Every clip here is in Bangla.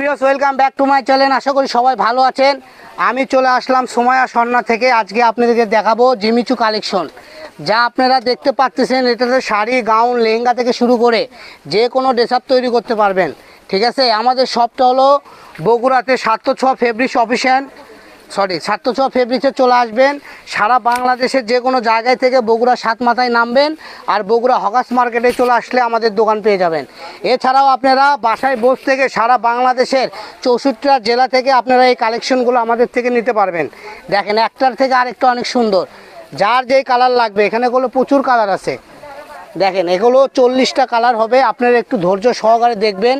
Views welcome back to my channel আশা করি সবাই ভালো আছেন। আমি চলে আসলাম সময়া স্বর্ণা থেকে। আজকে আপনাদেরকে দেখাবো জিমিচু কালেকশন যা আপনারা দেখতে পাচ্ছেন এটাতে শাড়ি গাউন লেহেঙ্গা থেকে শুরু করে যে কোনো ড্রেস আপ তৈরি করতে পারবেন। ঠিক আছে? আমাদের শপটা হলো বগুড়াতে সাতশো ছ ফেব্রিক্স অফিসিয়ান সরি সাতশো ফেব্রিক্সে চলে আসবেন। সারা বাংলাদেশের যে কোনো জায়গায় থেকে বগুড়া সাত মাথায় নামবেন আর বগুড়া হকাস মার্কেটে চলে আসলে আমাদের দোকান পেয়ে যাবেন। এছাড়াও আপনারা বাসায় বস থেকে সারা বাংলাদেশের চৌষট্টিটা জেলা থেকে আপনারা এই কালেকশনগুলো আমাদের থেকে নিতে পারবেন। দেখেন, একটার থেকে আরেকটা অনেক সুন্দর। যার যেই কালার লাগবে, এখানে গুলো প্রচুর কালার আছে। দেখেন, এগুলো চল্লিশটা কালার হবে, আপনারা একটু ধৈর্য সহকারে দেখবেন।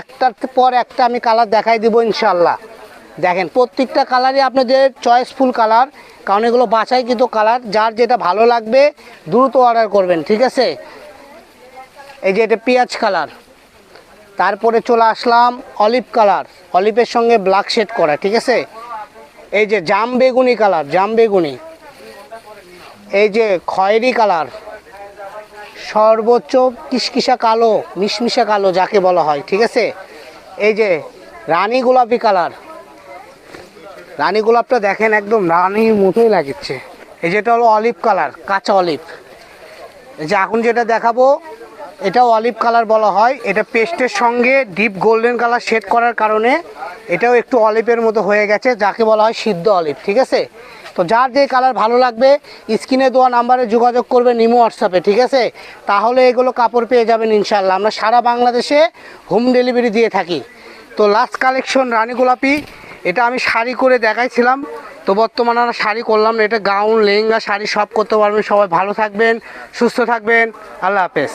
একটার পর একটা আমি কালার দেখাই দিব ইনশাল্লাহ দেখেন, প্রত্যেকটা কালারই আপনাদের চয়েসফুল কালার কারণ এগুলো বাছাই কিন্তু কালার যার যেটা ভালো লাগবে দ্রুত অর্ডার করবেন, ঠিক আছে? এই যে এটা পেঁয়াজ কালার তারপরে চলে আসলাম অলিভ কালার অলিভের সঙ্গে ব্ল্যাক শেড করা, ঠিক আছে? এই যে জাম বেগুনি কালার জাম বেগুনি, এই যে খয়েরি কালার সর্বোচ্চ কিসকিসা কালো, মিশমিশা কালো, যাকে বলা হয়, ঠিক আছে? এই যে রানী গোলাপি কালার রানী গোলাপটা দেখেন একদম রানীর মতোই লাগছে। এই যেটা হলো অলিভ কালার কাঁচা অলিভ এই যে এখন যেটা দেখাবো এটাও অলিভ কালার বলা হয়। এটা পেস্টের সঙ্গে ডিপ গোল্ডেন কালার শেড করার কারণে এটাও একটু অলিভের মতো হয়ে গেছে, যাকে বলা হয় সিদ্ধ অলিভ ঠিক আছে? তো যার যে কালার ভালো লাগবে, স্ক্রিনে দেওয়া নাম্বারে যোগাযোগ করবে নিমো হোয়াটসঅ্যাপে ঠিক আছে? তাহলে এগুলো কাপড় পেয়ে যাবেন ইনশাল্লাহ আমরা সারা বাংলাদেশে হোম ডেলিভারি দিয়ে থাকি। তো লাস্ট কালেকশন রানী গোলাপি এটা আমি শাড়ি করে দেখাইছিলাম। তো বর্তমানে আমরা শাড়ি করলাম না, এটা গাউন, লেহেঙ্গা, শাড়ি সব করতে পারবেন। সবাই ভালো থাকবেন, সুস্থ থাকবেন। আল্লাহ হাফেজ।